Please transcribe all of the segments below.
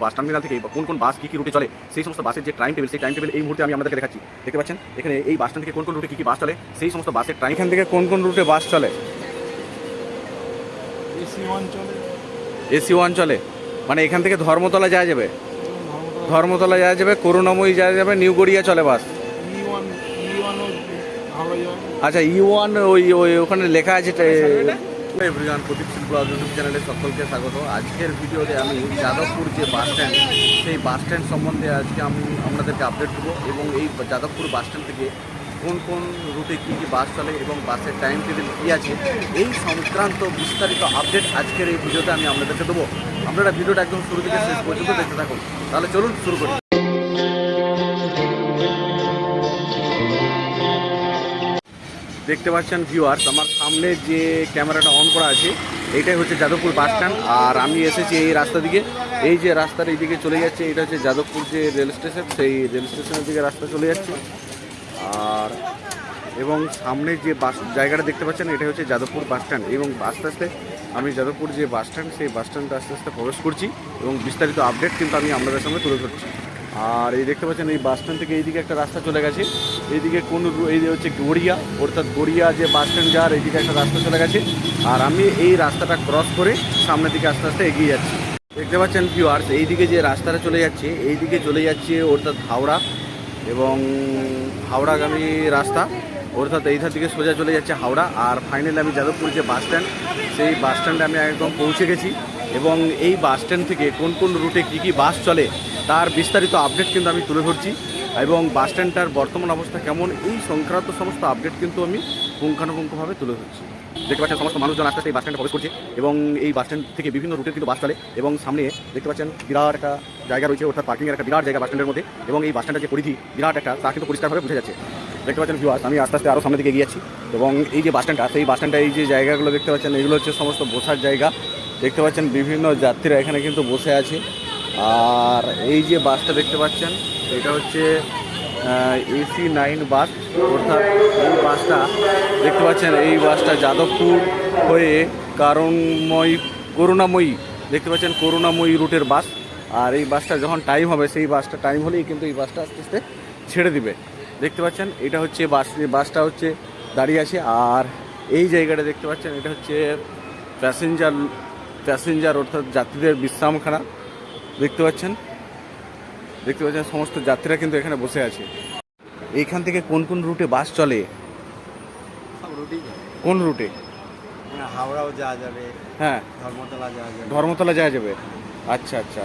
Bus terminal থেকে কোন কোন বাস কী কী রুটে চলে সেই সমস্ত বাসের যে টাইম টেবিল সেই টাইম টেবিল এই মুহূর্তে আমি আপনাদেরকে দেখাচ্ছি। দেখতে পাচ্ছেন? এখানে এই বাস স্ট্যান্ড থেকে কোন কোন রুটে কী কী বাস চলে সেই সমস্ত বাসের টাইম এখান থেকে কোন কোন রুটে বাস চলে? এসি অঞ্চলে এসি ওয়ান চলে? মানে এখান থেকে ধর্মতলা যাওয়া যাবে? ধর্মতলা যাওয়া যাবে করুণাময়ী যাওয়া যাবে নিউ গড়িয়া চলে বাস ওয়ান ওয়ানও ভালো যাবে। আচ্ছা ই ওয়ান ওই ওই ওখানে লেখা আছে এভরিওয়ান প্রদীপ শিল্প ইউটিউব চ্যানেলে সকলকে স্বাগত। আজকের ভিডিওতে আমি যাদবপুর যে বাস স্ট্যান্ড, সেই বাস স্ট্যান্ড সম্বন্ধে আজকে আমি আপনাদেরকে আপডেট দেবো এবং এই যাদবপুর বাস স্ট্যান্ড থেকে কোন কোন রুটে কী কী বাস চলে এবং বাসের টাইম টেবিল কী আছে, এই সংক্রান্ত বিস্তারিত আপডেট আজকের এই ভিডিওতে আমি আপনাদেরকে দেবো। আপনারা ভিডিওটা একদম শুরু থেকে শেষ পর্যন্ত দেখতে থাকুন। তাহলে চলুন শুরু করি। দেখতে পাচ্ছেন ভিউয়ার্স আমার সামনে যে ক্যামেরাটা অন করা আছে এইটাই হচ্ছে যাদবপুর বাস স্ট্যান্ড আর আমি এসেছি এই রাস্তা দিকে। এই যে রাস্তার এইদিকে চলে যাচ্ছে, এটা হচ্ছে যাদবপুর যে রেল স্টেশন সেই রেল স্টেশনের দিকে রাস্তা চলে যাচ্ছে। আর এবং সামনে যে বাস জায়গাটা দেখতে পাচ্ছেন এটা হচ্ছে যাদবপুর বাস স্ট্যান্ড এবং আস্তে আস্তে আমি যাদবপুর যে বাস স্ট্যান্ড সেই বাস স্ট্যান্ডে আস্তে আস্তে প্রবেশ করছি এবং বিস্তারিত আপডেট কিন্তু আমি আপনাদের সঙ্গে তুলে ধরছি। আর এই দেখতে পাচ্ছেন, এই বাস স্ট্যান্ড থেকে এইদিকে একটা রাস্তা চলে গেছে। এইদিকে কোন এই হচ্ছে গড়িয়া, অর্থাৎ গড়িয়া যে বাস স্ট্যান্ড যাওয়ার এইদিকে একটা রাস্তা চলে গেছে। আর আমি এই রাস্তাটা ক্রস করে সামনের দিকে আস্তে আস্তে এগিয়ে যাচ্ছি। দেখতে পাচ্ছেন ভিউয়ার্স এইদিকে যে রাস্তাটা চলে যাচ্ছে, এইদিকে চলে যাচ্ছে অর্থাৎ হাওড়া এবং হাওড়াগামী রাস্তা। অর্থাৎ এইধার দিকে সোজা চলে যাচ্ছে হাওড়া। আর ফাইনালি আমি যাদবপুর যে বাস স্ট্যান্ড, সেই বাস স্ট্যান্ডে আমি একদম পৌঁছে গেছি। এবং এই বাস স্ট্যান্ড থেকে কোন কোন রুটে কী কী বাস চলে, তার বিস্তারিত আপডেট কিন্তু আমি তুলে ধরছি। এবং বাস স্ট্যান্ডটার বর্তমান অবস্থা কেমন, এই সংক্রান্ত সমস্ত আপডেট কিন্তু আমি পুঙ্খানুপুঙ্খভাবে তুলে ধরছি। দেখতে পাচ্ছেন সমস্ত মানুষজন আস্তে আস্তে এই বাস স্ট্যান্ডে প্রবেশ করছে এবং এই বাস স্ট্যান্ড থেকে বিভিন্ন রুটের কিন্তু বাস চলে এবং সামনে দেখতে পাচ্ছেন বিরাট একটা জায়গা রয়েছে, অর্থাৎ পার্কিংয়ের একটা বিরাট জায়গা বাস স্ট্যান্ডের মধ্যে এবং এই বাস স্ট্যান্ডের যে পরিধি বিরাট একটা, তা কিন্তু পরিষ্কারভাবে বোঝা যাচ্ছে। দেখতে পাচ্ছেন ভিউয়ার্স আমি আস্তে আস্তে আরও সামনের দিকে এগিয়ে যাচ্ছি এবং এই যে বাস স্ট্যান্ডটা, সেই বাস স্ট্যান্ডটা, এই যে জায়গাগুলো দেখতে পাচ্ছেন, এগুলো হচ্ছে সমস্ত বসার জায়গা। দেখতে পাচ্ছেন বিভিন্ন যাত্রীরা এখানে কিন্তু বসে আছে। আর এই যে বাসটা দেখতে পাচ্ছেন এটা হচ্ছে এসি নাইন বাস অর্থাৎ এই বাসটা দেখতে পাচ্ছেন, এই বাসটা যাদবপুর হয়ে কারণময়ী, করুণাময়ী, দেখতে পাচ্ছেন করুণাময়ী রুটের বাস আর এই বাসটা যখন টাইম হবে, সেই বাসটা টাইম হলেই কিন্তু এই বাসটা আস্তে আস্তে ছেড়ে দিবে। দেখতে পাচ্ছেন, এটা হচ্ছে বাস বাসটা হচ্ছে দাঁড়িয়ে আছে। আর এই জায়গাটা দেখতে পাচ্ছেন, এটা হচ্ছে প্যাসেঞ্জার প্যাসেঞ্জার অর্থাৎ যাত্রীদের বিশ্রামখানা। দেখতে পাচ্ছেন দেখতে পাচ্ছেন সমস্ত যাত্রীরা কিন্তু এখানে বসে আছে। এইখান থেকে কোন কোন রুটে বাস চলে? কোন রুটে? মানে হাওড়াও যাওয়া যাবে হ্যাঁ। ধর্মতলা যাওয়া যাবে। ধর্মতলা যাওয়া যাবে। আচ্ছা আচ্ছা।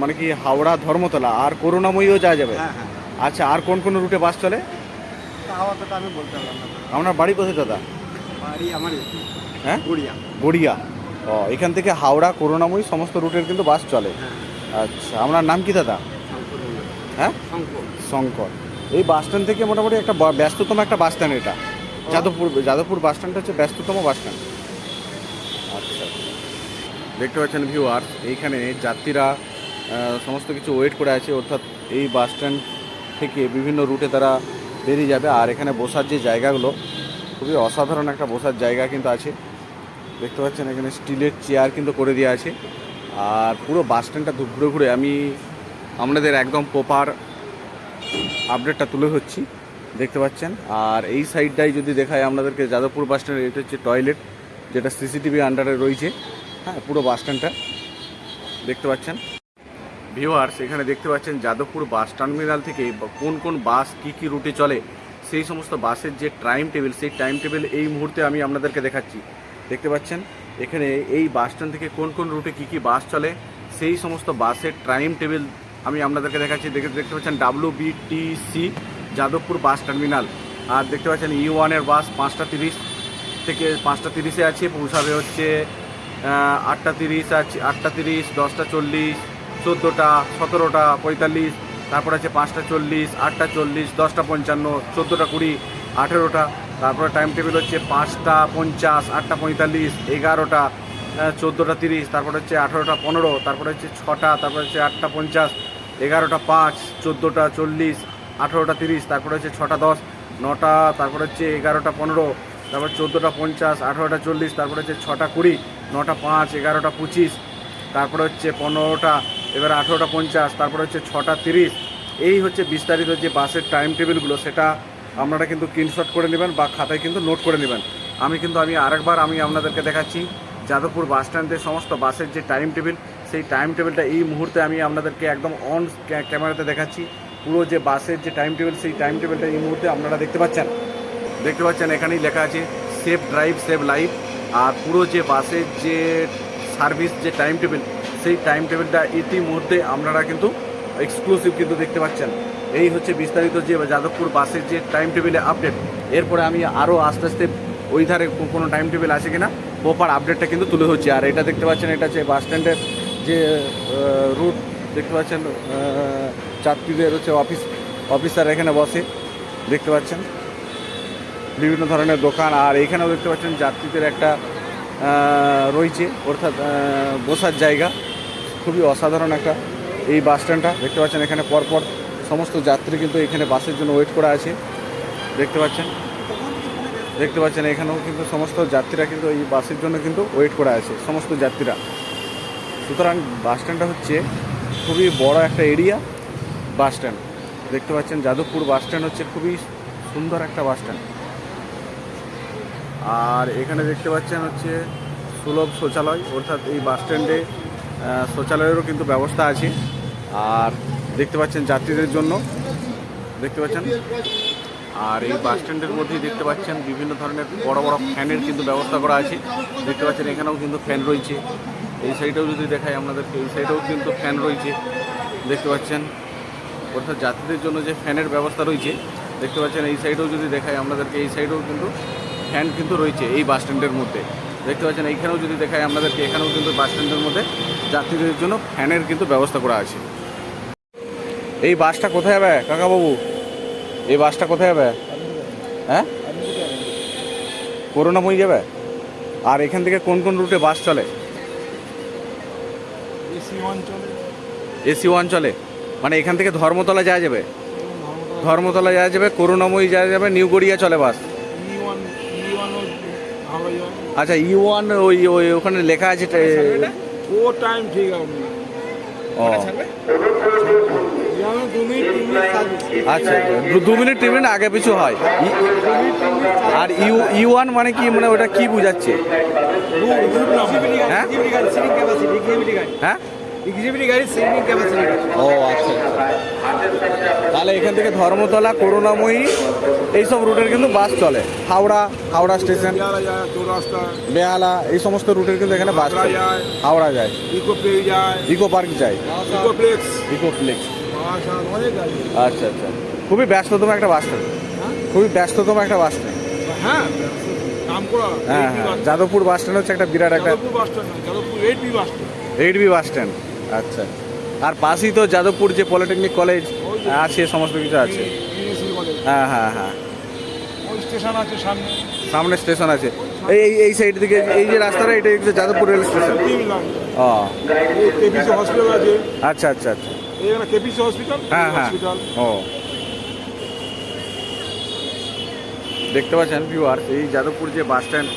মানে কি হাওড়া ধর্মতলা আর করুণাময়ীও যাওয়া যাবে? হ্যাঁ হ্যাঁ। আচ্ছা আর কোন কোন রুটে বাস চলে? আমি বলতে পারলাম আপনার বাড়ি কোথায় দাদা? বাড়ি আমার হ্যাঁ? গুড়িয়া। গড়িয়া। ও এখান থেকে হাওড়া করুণাময়ী সমস্ত রুটের কিন্তু বাস চলে। হ্যাঁ। আচ্ছা আপনার নাম কি দাদা? হ্যাঁ? শঙ্কর। শঙ্কর এই বাস স্ট্যান্ড থেকে মোটামুটি একটা ব্যস্ততম একটা বাস স্ট্যান্ড এটা। যাদবপুর যাদবপুর বাস স্ট্যান্ডটা হচ্ছে ব্যস্ততম বাস স্ট্যান্ড আচ্ছা। দেখতে পাচ্ছেন ভিউয়ার এইখানে যাত্রীরা সমস্ত কিছু ওয়েট করে আছে। অর্থাৎ এই বাস স্ট্যান্ড থেকে বিভিন্ন রুটে তারা বেরিয়ে যাবে। আর এখানে বসার যে জায়গাগুলো খুবই অসাধারণ একটা বসার জায়গা কিন্তু আছে। দেখতে পাচ্ছেন এখানে স্টিলের চেয়ার কিন্তু করে দেওয়া আছে। আর পুরো বাস স্ট্যান্ডটা ঘুরে ঘুরে আমি আপনাদের একদম প্রপার আপডেটটা তুলে ধরছি, দেখতে পাচ্ছেন। আর এই সাইডটাই যদি দেখায় আপনাদেরকে, যাদবপুর বাস স্ট্যান্ড এটা হচ্ছে টয়লেট যেটা সিসিটিভি আন্ডারে রয়েছে। হ্যাঁ পুরো বাস স্ট্যান্ডটা দেখতে পাচ্ছেন। ভিউয়ার্স এখানে দেখতে পাচ্ছেন যাদবপুর বাস টার্মিনাল থেকে কোন কোন বাস কি কি রুটে চলে, সেই সমস্ত বাসের যে টাইম টেবিল সেই টাইম টেবিল এই মুহূর্তে আমি আপনাদেরকে দেখাচ্ছি। দেখতে পাচ্ছেন, এখানে এই বাস স্ট্যান্ড থেকে কোন কোন রুটে কি কি বাস চলে, সেই সমস্ত বাসের টাইম টেবিল আমি আপনাদেরকে দেখাচ্ছি, দেখে দেখতে পাচ্ছেন W BTC Jadavpur bus terminal. আর দেখতে পাচ্ছেন ই ওয়ানের বাস পাঁচটা তিরিশ থেকে পাঁচটা তিরিশে আছে, পৌঁছাবে হচ্ছে আটটা তিরিশ আছে, আটটা তিরিশ, দশটা চল্লিশ, চোদ্দোটা, সতেরোটা পঁয়তাল্লিশ, তারপর আছে পাঁচটা চল্লিশ, আটটা চল্লিশ, দশটা পঞ্চান্ন, চোদ্দোটা কুড়ি, আঠেরোটা। তারপরে টাইম টেবিল হচ্ছে পাঁচটা পঞ্চাশ, আটটা পঁয়তাল্লিশ, এগারোটা চোদ্দোটা তিরিশ, তারপর হচ্ছে আঠেরোটা পনেরো, তারপরে হচ্ছে ছটা, তারপর হচ্ছে আটটা পঞ্চাশ এগারোটা পাঁচ, চোদ্দোটা চল্লিশ, আঠেরোটা তিরিশ, তারপরে হচ্ছে ছটা দশ, নটা, তারপরে হচ্ছে এগারোটা পনেরো, তারপর চোদ্দোটা পঞ্চাশ, আঠেরোটা চল্লিশ, তারপরে হচ্ছে ছটা কুড়ি, নটা পাঁচ, এগারোটা পঁচিশ, তারপরে হচ্ছে পনেরোটা, এবার আঠেরোটা পঞ্চাশ, তারপরে হচ্ছে ছটা তিরিশ। এই হচ্ছে বিস্তারিত যে বাসের টাইম টেবিলগুলো সেটা আপনারা কিন্তু স্ক্রিনশট করে নেবেন বা খাতায় কিন্তু নোট করে নেবেন। আমি কিন্তু আমি আরেকবার আমি আপনাদেরকে দেখাচ্ছি, যাদবপুর বাস স্ট্যান্ডের সমস্ত বাসের যে টাইম টেবিল সেই টাইম টেবিলটা এই মুহূর্তে আমি আপনাদেরকে একদম অন ক্যামেরাতে দেখাচ্ছি। পুরো যে বাসের যে টাইম টেবিল সেই টাইম টেবিলটা এই মুহূর্তে আপনারা দেখতে পাচ্ছেন। দেখতে পাচ্ছেন এখানেই লেখা আছে সেফ ড্রাইভ সেভ লাইফ আর পুরো যে বাসের যে সার্ভিস যে টাইম টেবিল সেই টাইম টেবিলটা ইতিমধ্যে আপনারা কিন্তু এক্সক্লুসিভ কিন্তু দেখতে পাচ্ছেন। এই হচ্ছে বিস্তারিত যে যাদবপুর বাসের যে টাইম টেবিলে আপডেট এরপরে আমি আরও আস্তে আস্তে ওই ধারে কোনো টাইম টেবিল আছে কিনা প্রপার আপডেটটা কিন্তু তুলে হচ্ছে আর এটা দেখতে পাচ্ছেন, এটা হচ্ছে বাস স্ট্যান্ডের যে রুট দেখতে পাচ্ছেন যাত্রীদের হচ্ছে অফিস অফিসার এখানে বসে দেখতে পাচ্ছেন। বিভিন্ন ধরনের দোকান, আর এখানেও দেখতে পাচ্ছেন যাত্রীদের একটা রয়েছে, অর্থাৎ বসার জায়গা। খুবই অসাধারণ একটা এই বাস স্ট্যান্ডটা দেখতে পাচ্ছেন এখানে পরপর সমস্ত যাত্রী কিন্তু এখানে বাসের জন্য ওয়েট করা আছে। দেখতে পাচ্ছেন। দেখতে পাচ্ছেন এখানেও কিন্তু সমস্ত যাত্রীরা কিন্তু এই বাসের জন্য কিন্তু ওয়েট করা আছে, সমস্ত যাত্রীরা। সুতরাং বাস স্ট্যান্ডটা হচ্ছে খুবই বড় একটা এরিয়া বাস স্ট্যান্ড। দেখতে পাচ্ছেন যাদবপুর বাস স্ট্যান্ড হচ্ছে খুবই সুন্দর একটা বাস স্ট্যান্ড। আর এখানে দেখতে পাচ্ছেন হচ্ছে সুলভ শৌচালয়, অর্থাৎ এই বাস স্ট্যান্ডে শৌচালয়েরও কিন্তু ব্যবস্থা আছে। আর দেখতে পাচ্ছেন যাত্রীদের জন্য, দেখতে পাচ্ছেন? আর এই বাস স্ট্যান্ডের মধ্যেই দেখতে পাচ্ছেন বিভিন্ন ধরনের বড় বড় ফ্যানের কিন্তু ব্যবস্থা করা আছে। দেখতে পাচ্ছেন এখানেও কিন্তু ফ্যান রয়েছে। এই সাইডেও যদি দেখাই আপনাদেরকে, এই সাইডেও কিন্তু ফ্যান রয়েছে। দেখতে পাচ্ছেন? অর্থাৎ যাত্রীদের জন্য যে ফ্যানের ব্যবস্থা রয়েছে, দেখতে পাচ্ছেন? এই সাইডেও যদি দেখাই আপনাদেরকে, এই সাইডেও কিন্তু ফ্যান কিন্তু রয়েছে এই বাস স্ট্যান্ডের মধ্যে। দেখতে পাচ্ছেন? এইখানেও যদি দেখাই আপনাদেরকে, এখানেও কিন্তু বাস স্ট্যান্ডের মধ্যে যাত্রীদের জন্য ফ্যানের কিন্তু ব্যবস্থা করা আছে। এই বাসটা কোথায় যাবে কাকাবাবু, এই বাসটা কোথায় যাবে হ্যাঁ? করুণাময়ী যাবে? আর এখান থেকে কোন কোন রুটে বাস চলে? এসি অঞ্চলে। এসি ওয়ান চলে মানে এখান থেকে ধর্মতলা যাওয়া যাবে? ধর্মতলা যাওয়া যাবে করুণাময়ী যাওয়া যাবে নিউ গড়িয়া চলে বাস। ওয়ান ভালো যায়। আচ্ছা ই ওয়ান ওই ওই ওখানে লেখা আছে ও টাইম ঠিক আছে। আচ্ছা দু- দু মিনিট তিন মিনিট আগে পিছু হয়। আর ইউ ইউ ওয়ান মানে কি? মানে ওটা কি বুঝাচ্ছে? হ্যাঁ? ও আচ্ছা তাহলে এখান থেকে ধর্মতলা, করুণাময়ী, এইসব রুটের কিন্তু বাস চলে হাওড়া হাওড়া স্টেশন বেহালা, এই সমস্ত রুটের কিন্তু এখানে বাস চলে। হাওড়া যায় ইকো যায় ইকো পার্ক যায় ইকোপ্লেক্স আচ্ছা আচ্ছা খুবই ব্যস্ততম একটা বাস স্ট্যান্ড? খুবই ব্যস্ততম একটা বাস স্ট্যান্ড হ্যাঁ হ্যাঁ হ্যাঁ। যাদবপুর বাস স্ট্যান্ড হচ্ছে একটা বিরাট একটা Jadavpur bus stand eight B bus stand. আচ্ছা। আর পাশেই তো যাদবপুর যে পলিটেকনিক কলেজ আছে সমস্ত কিছু আছে। হ্যাঁ হ্যাঁ হ্যাঁ। স্টেশন আছে সামনে। সামনে স্টেশন আছে। এই এই সাইড দিকে এই যে রাস্তাটা এটা হচ্ছে যাদবপুর রেল স্টেশন। ও। আচ্ছা আচ্ছা আচ্ছা। হ্যাঁ হ্যাঁ। ও। দেখতে পাচ্ছেন ভিউয়ার এই যাদবপুর যে বাস স্ট্যান্ড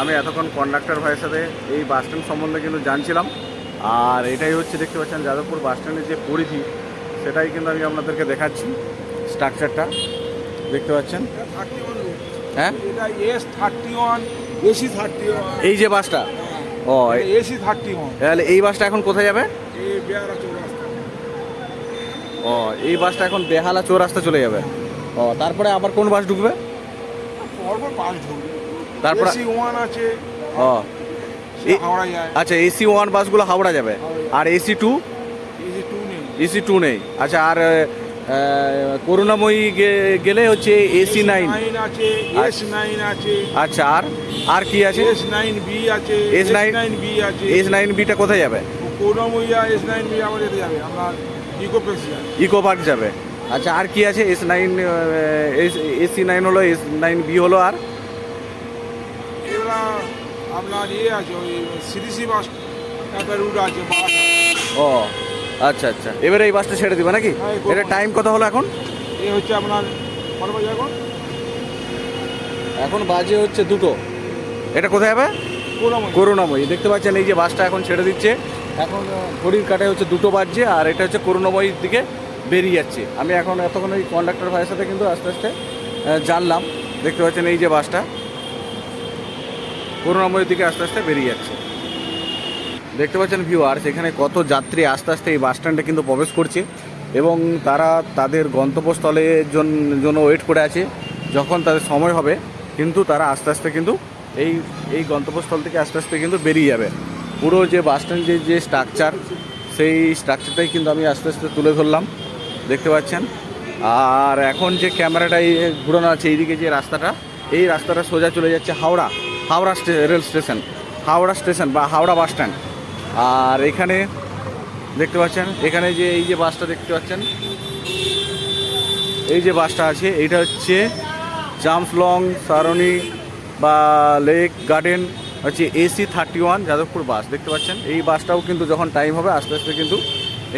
আমি এতক্ষণ কন্ডাক্টর ভাইয়ের সাথে এই বাস স্ট্যান্ড সম্বন্ধে কিন্তু জানছিলাম। আর এটাই হচ্ছে দেখতে পাচ্ছেন যাদবপুর বাস স্ট্যান্ডের যে পরিধি সেটাই কিন্তু আমি আপনাদেরকে দেখাচ্ছি স্ট্রাকচারটা দেখতে পাচ্ছেন? হ্যাঁ? থার্টি থার্টি এই যে বাসটা ও এ- এসি থার্টি ওয়ান তাহলে এই বাসটা এখন কোথায় যাবে? ও এই বাসটা এখন বেহালা চৌরাস্তা চলে যাবে। ও তারপরে আবার কোন বাস ঢুকবে? পরপর বাস ঢুকবে তারপর এসি ওয়ান আছে। ও। হাওড়া যায়। আচ্ছা এসি ওয়ান বাসগুলো হাওড়া যাবে। আর এসি টু এসি টু নেই। এসি টু নেই। আচ্ছা আর করুণাময়ী গেলে হচ্ছে এসি নাইন নাইন আছে এস নাইন আছে। আচ্ছা আর আর কি আছে? এস নাইন বি আছে এস নাইন বি আছে। এস নাইন বিটা কোথায় যাবে? করুণাময়ীয়া এস নাইন বি আমাদের যাবে। আমরা ইকো পার্ক যাবে। আচ্ছা আর কি আছে? এস নাইন এসি নাইন হলো এস নাইন বি হলো আর? এগুলা আপনার ইয়ে আছে ওই সিডিসি বাস একটা রুট আছে ও আচ্ছা আচ্ছা। এবারে এই বাসটা ছেড়ে দিবে নাকি? হ্যাঁ, এটা টাইম কত হলো এখন? এ হচ্ছে আপনার কত বাজে এখন? এখন বাজে হচ্ছে দুটো। এটা কোথায় যাবে করুণাময়ী। দেখতে পাচ্ছেন এই যে বাসটা এখন ছেড়ে দিচ্ছে। এখন ঘড়ির কাটায় হচ্ছে দুটো বাজছে আর এটা হচ্ছে করুণাময়ীর দিকে বেরিয়ে যাচ্ছে। আমি এখন এতক্ষণ ওই কন্ডাক্টর ভাইয়ের সাথে কিন্তু আস্তে আস্তে জানলাম। দেখতে পাচ্ছেন এই যে বাসটা। করুণাময়ীর দিকে আস্তে আস্তে বেরিয়ে যাচ্ছে। দেখতে পাচ্ছেন ভিউয়ার্স এখানে কত যাত্রী আস্তে আস্তে এই বাস স্ট্যান্ডে কিন্তু প্রবেশ করছে এবং তারা তাদের গন্তব্যস্থলের জন- জন্য ওয়েট করে আছে যখন তাদের সময় হবে। কিন্তু তারা আস্তে আস্তে কিন্তু এই এই গন্তব্যস্থল থেকে আস্তে আস্তে কিন্তু বেরিয়ে যাবে। পুরো যে বাস স্ট্যান্ডের যে স্ট্রাকচার সেই স্ট্রাকচারটাই কিন্তু আমি আস্তে আস্তে তুলে ধরলাম। দেখতে পাচ্ছেন। আর এখন যে ক্যামেরাটা ঘুরানো আছে, এইদিকে যে রাস্তাটা, এই রাস্তাটা সোজা চলে যাচ্ছে Howrah Howrah rail station, Howrah station বা হাওড়া বাস স্ট্যান্ড। আর এখানে দেখতে পাচ্ছেন, এখানে যে এই যে বাসটা দেখতে পাচ্ছেন, এই যে বাসটা আছে, এইটা হচ্ছে জামসলং, সারণি বা লেক গার্ডেন, হচ্ছে AC thirty one Jadavpur bus. দেখতে পাচ্ছেন, এই বাসটাও কিন্তু যখন টাইম হবে, আস্তে আস্তে কিন্তু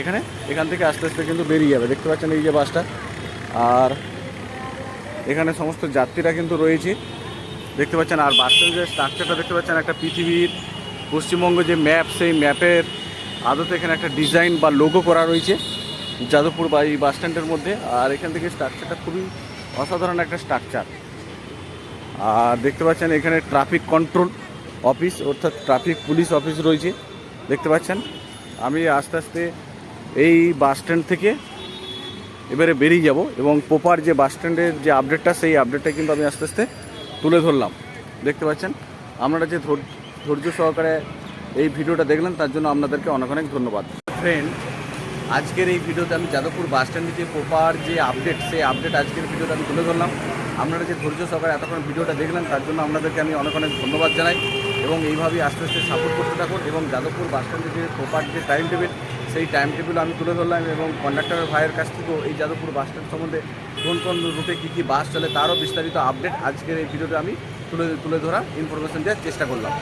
এখানে? এখান থেকে আস্তে আস্তে কিন্তু বেরিয়ে যাবে। দেখতে পাচ্ছেন এই যে বাসটা। আর এখানে সমস্ত যাত্রীরা কিন্তু রয়েছে। দেখতে পাচ্ছেন, আর বাসের যে স্ট্রাকচারটা দেখতে পাচ্ছেন, একটা পৃথিবীর পশ্চিমবঙ্গ যে ম্যাপ সেই ম্যাপের আদতে এখানে একটা ডিজাইন বা লোগো করা রয়েছে যাদবপুর বা এই বাস স্ট্যান্ডের মধ্যে। আর এখান থেকে স্ট্রাকচারটা খুবই অসাধারণ একটা স্ট্রাকচার আর দেখতে পাচ্ছেন, এখানে ট্রাফিক কন্ট্রোল অফিস অর্থাৎ ট্রাফিক পুলিশ অফিস রয়েছে। দেখতে পাচ্ছেন, আমি আস্তে আস্তে এই বাস স্ট্যান্ড থেকে এবারে বেরিয়ে যাব এবং প্রপার যে বাস স্ট্যান্ডের যে আপডেটটা সেই আপডেটটা কিন্তু আমি আস্তে আস্তে তুলে ধরলাম। দেখতে পাচ্ছেন? আপনারা যে ধৈর- ধৈর্য সহকারে এই ভিডিওটা দেখলেন, তার জন্য আপনাদেরকে অনেক অনেক ধন্যবাদ। ফ্রেন্ড আজকের এই ভিডিওতে আমি যাদবপুর বাস স্ট্যান্ডে যে প্রপার যে আপডেট সেই আপডেট আজকের ভিডিওতে আমি তুলে ধরলাম। আপনারা যে ধৈর্য সহকারে এতক্ষণ ভিডিওটা দেখলেন, তার জন্য আপনাদেরকে আমি অনেক অনেক ধন্যবাদ জানাই এবং এইভাবেই আস্তে আস্তে সাপোর্ট করতে থাকুন এবং যাদবপুর বাস স্ট্যান্ডে যে প্রপার যে টাইম টেবিল সেই টাইম টেবিল আমি তুলে ধরলাম এবং কন্ডাক্টরের ভাইয়ের কাছ থেকেও এই যাদবপুর বাস স্ট্যান্ড সম্বন্ধে কোন কোন রুটে কী কী বাস চলে তারও বিস্তারিত আপডেট আজকের এই ভিডিওতে আমি তুলে তুলে ধরা ইনফরমেশন দেওয়ার চেষ্টা করলাম।